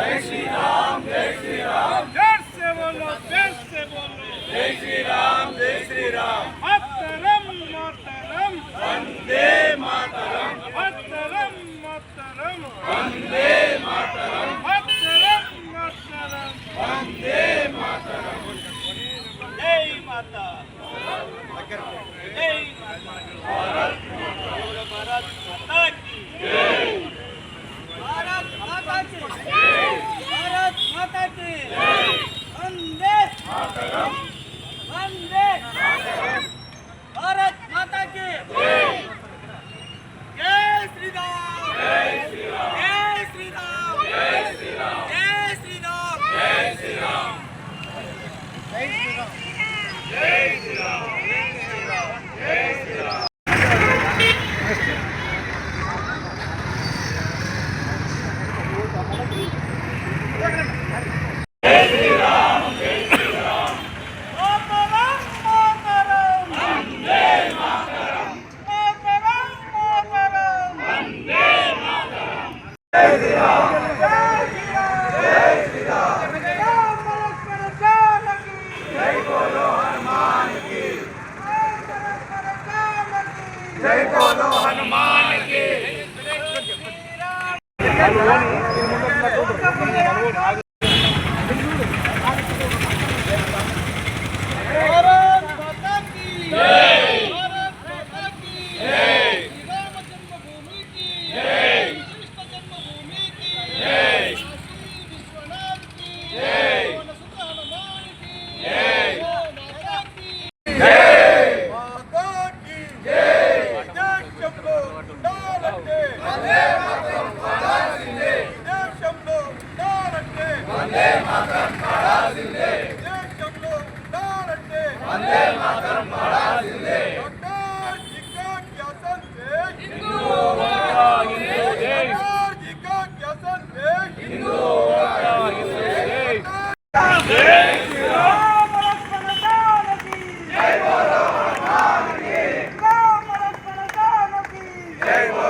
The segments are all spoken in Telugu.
जय श्री राम जय श्री राम जोर से बोलो जोर से बोलो जय श्री राम जय श्री राम मातरम मातरम वंदे मातरम मातरम मातरम वंदे मातरम मातरम मातरम वंदे मातरम जय माता जय माता भारत జై బోలో Hanuman Jai Bolo Nanaki! Jai Bolo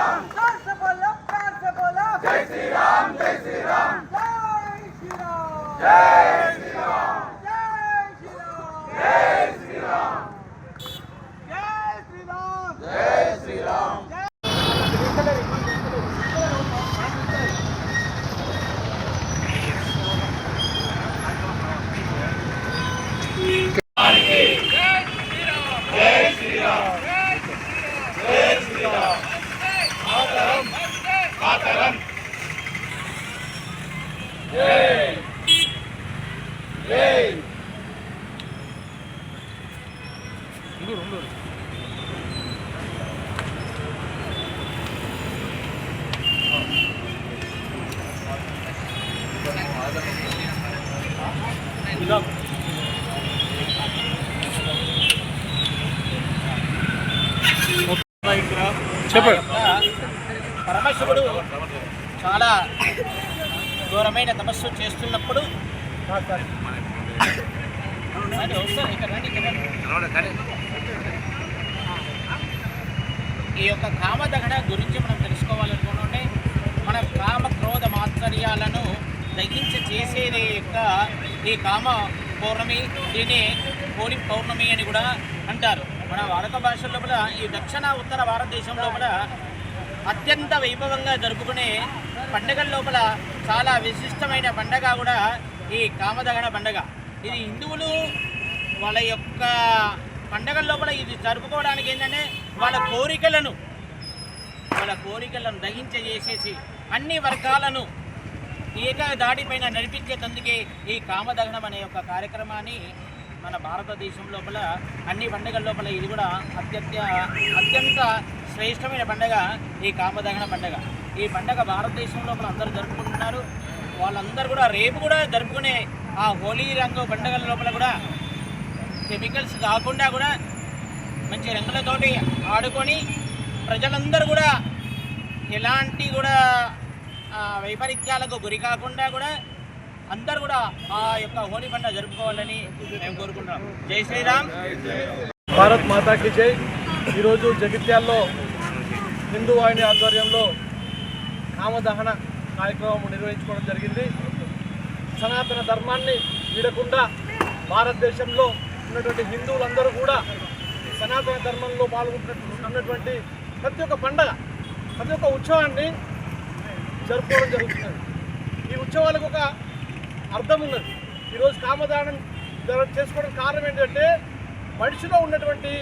十 ఘోరమైన తపస్సు చేస్తున్నప్పుడు ఈ యొక్క కామదహన గురించి మనం తెలుసుకోవాలనుకుంటే మన కామ క్రోధ మాత్సర్యాలను తగ్గించి చేసేది యొక్క ఈ కామ పౌర్ణమి దీని కోడి పౌర్ణమి అని కూడా అంటారు. మన భారత భాషల్లో కూడా ఈ దక్షిణ ఉత్తర భారతదేశంలో కూడా అత్యంత వైభవంగా జరుపుకునే పండుగల లోపల చాలా విశిష్టమైన పండగ కూడా ఈ కామదగన పండగ. ఇది హిందువులు వాళ్ళ యొక్క పండగల లోపల ఇది జరుపుకోవడానికి ఏంటంటే వాళ్ళ కోరికలను వాళ్ళ కోరికలను దహించేసేసి అన్ని వర్గాలను ఏక దాడిపైన నడిపించేటందుకే ఈ కామదహనం అనే యొక్క కార్యక్రమాన్ని మన భారతదేశం లోపల అన్ని పండుగల లోపల ఇది కూడా అత్యంత అత్యంత శ్రేష్టమైన పండగ ఈ కామదహన పండగ. ఈ పండగ భారతదేశంలో అందరూ జరుపుకుంటున్నారు. వాళ్ళందరూ కూడా రేపు కూడా జరుపుకునే ఆ హోలీ రంగు పండుగల లోపల కూడా కెమికల్స్ కాకుండా కూడా మంచి రంగులతోటి ఆడుకొని ప్రజలందరూ కూడా ఎలాంటి కూడా వైపరీత్యాలకు గురి కాకుండా కూడా అందరూ కూడా ఆ యొక్క హోలీ పండుగ జరుపుకోవాలని మేము కోరుకుంటున్నాం. జై శ్రీరామ్. భారత్ మాతాకి జై. ఈరోజు జగిత్యాల్లో హిందూ వాహిని ఆధ్వర్యంలో కామదహన కార్యక్రమం నిర్వహించుకోవడం జరిగింది. సనాతన ధర్మాన్ని వీడకుండా భారతదేశంలో ఉన్నటువంటి హిందువులందరూ కూడా సనాతన ధర్మంలో పాల్గొంటున్నటువంటి ప్రతి ఒక్క పండగ ప్రతి ఒక్క ఉత్సవాన్ని జరుపుకోవడం జరుగుతున్నది. ఈ ఉత్సవాలకు ఒక అర్థం ఉన్నది. ఈరోజు కామదానం చేసుకోవడం కారణం ఏంటంటే మనిషిలో ఉన్నటువంటి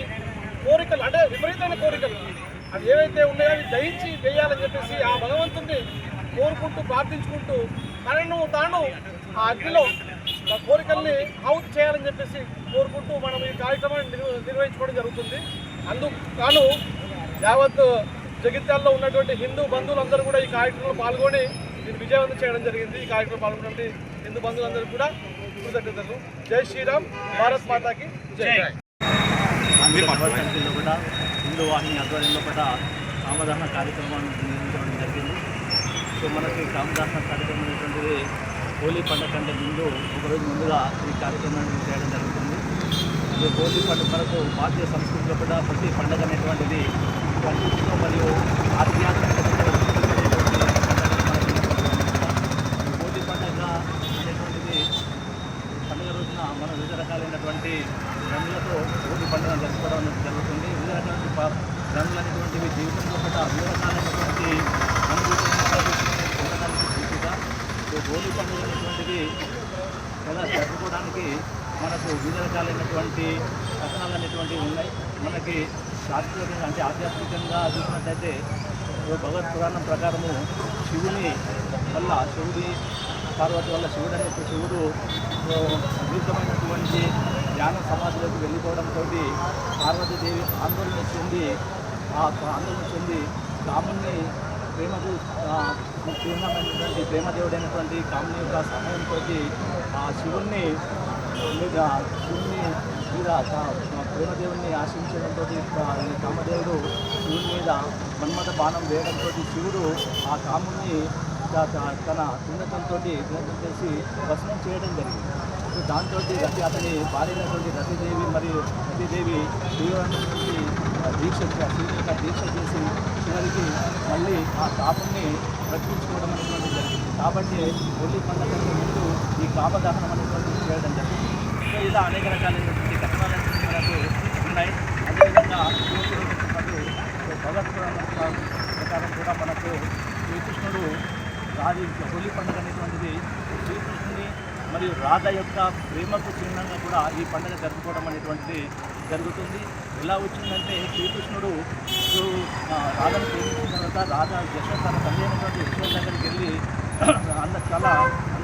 కోరికలు అంటే విపరీతమైన కోరికలు. అవి ఏవైతే ఉన్నాయో అవి దయించి వేయాలని చెప్పేసి ఆ భగవంతుని కోరుకుంటూ ప్రార్థించుకుంటూ తనను తాను ఆ అగ్నిలో ఆ కోరికల్ని అవుట్ చేయాలని చెప్పేసి కోరుకుంటూ మనం ఈ కార్యక్రమాన్ని నిర్వహించుకోవడం జరుగుతుంది. అందుకు తాను యావత్ జగిత్యాల్లో ఉన్నటువంటి హిందూ బంధువులందరూ కూడా ఈ కార్యక్రమంలో పాల్గొని దీన్ని విజయవంతం చేయడం జరిగింది. ఈ కార్యక్రమం పాల్గొన్నటువంటి హిందూ బంధువులందరూ కూడా కృతజ్ఞతలు. జై శ్రీరామ్. భారత్ మాతాకి జై. సంస్థలో హిందూ వాహిని ఆధ్వర్యంలో కూడా కామదహన కార్యక్రమాన్ని నిర్వహించడం జరిగింది. సో మనకి కామదహన కార్యక్రమం అనేటువంటిది హోలీ పండుగ కంటే ముందు ఒకరోజు ముందుగా ఈ కార్యక్రమాన్ని చేయడం జరుగుతుంది. ఈ హోలీ పండుగ మనకు భారతీయ సంస్కృతిలో కూడా ప్రతి పండుగ అనేటువంటిది ప్రకృతితో మరియు ఆధ్యాత్మిక హోలీ పండుగ అనేటువంటిది పండుగ రోజున మనం వివిధ రకాలైనటువంటి రంగులతో హోలీ పండుగ జరుపుకోవడం అనేది జరుగుతుంది వివిధ రకాలైన ప- రంగులు అనేటువంటివి జీవితంలో కూడా వివిధ రకాలైనటువంటి అనుభూతులను పొందడానికి సూచిక సో హోలీ పండుగ అనేటువంటిది ఎలా జరుపుకోవడానికి మనకు వివిధ అనేటువంటి కథనాలు అనేటువంటివి ఉన్నాయి. మనకి శాస్త్రీయంగా అంటే ఆధ్యాత్మికంగా చూసినట్టయితే భగవత్ పురాణం ప్రకారము శివుని వల్ల శివుడి పార్వతి వల్ల శివుడు అనే శివుడు అద్భుతమైనటువంటి ధ్యాన సమాధిలోకి వెళ్ళిపోవడంతో పార్వతీదేవి ఆందోళన చెంది ఆ ఆందోళన చెంది రాముణ్ణి ప్రేమకు ఆ, చిహ్నమైనటువంటి ప్రేమదేవుడైనటువంటి కాముని యొక్క సహాయంతో ఆ శివుణ్ణి మీద శివుణ్ణి మీద కా- ప్రేమదేవుణ్ణి ఆశించడంతో కామదేవుడు శివుని మీద మన్మథ బాణం వేయడంతో శివుడు ఆ కాముని తన కిందకంతో కిందకం చేసి భస్మం చేయడం జరిగింది. దాంతో రతి అతని భార్యనటువంటి రతిదేవి మరియు రతిదేవి శివుడి దీక్ష శివుని యొక్క దీక్ష చేసి చివరికి మళ్ళీ ఆ తాపుని రక్షించుకోవడం అనేటువంటి జరిగింది. కాబట్టి హోలీ పండుగ ముందు ఈ కామదహనం అనేటువంటిది చేయడం జరిగింది. సో ఇలా అనేక రకాలైనటువంటి కథనాలు మనకు ఉన్నాయి అదేవిధంగా పాటు భగవత్ ప్రకారం కూడా మనకు శ్రీకృష్ణుడు రాజు హోలీ పండుగ అనేటువంటిది శ్రీకృష్ణుని మరియు రాధ యొక్క ప్రేమకు చిహ్నంగా కూడా ఈ పండుగ జరుపుకోవడం అనేటువంటిది జరుగుతుంది ఎలా వచ్చిందంటే శ్రీకృష్ణుడు రాధను ప్రేమించిన తర్వాత రాధ యశోద తన తల్లి అయినటువంటి యశోద దగ్గరికి వెళ్ళి అంద చాలా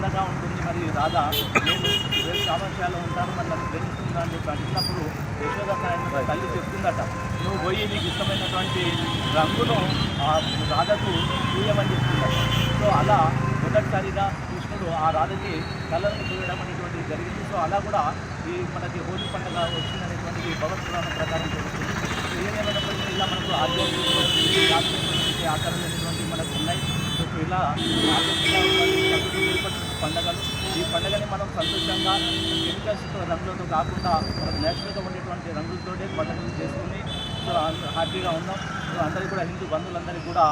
చల్లగా ఉంటుంది. మరి రాధ నేను వేరే సామర్థ్యాలు ఉంటాను మరి నన్ను ప్రేమిస్తుందా? అని చెప్పి అడిగినప్పుడు యశోద తల్లి చెప్తుందట నువ్వు పోయి నీకు ఇష్టమైనటువంటి రంగును ఆ రాధకు పూయమని చెప్తుందట. సో అలా మొదటిసారిగా కృష్ణుడు ఆ రాధకి కళ్ళని పూయడం అనేటువంటిది జరిగింది. సో అలా కూడా ఈ మనకి హోలీ పండుగ వచ్చిందనేటువంటిది భగవత్ పురాణం ప్రకారం తెలుస్తుంది. సో ఏదేమైనప్పటికీ ఇలా మనకు ఆధ్యాత్మిక శాస్త్రీయ ఆచారాలు అనేటువంటివి మనకు ఉన్నాయి. సో ఇలా ఆధ్యాత్మిక పండుగలు. ఈ పండుగని మనం సంతోషంగా కెమికల్స్ రంగులతో కాకుండా మనం నేచురల్గా ఉండేటువంటి రంగులతోనే పండుగలు చేసుకుని హ్యాపీగా ఉన్నాం. అందరికీ కూడా హిందూ బంధువులందరికీ కూడా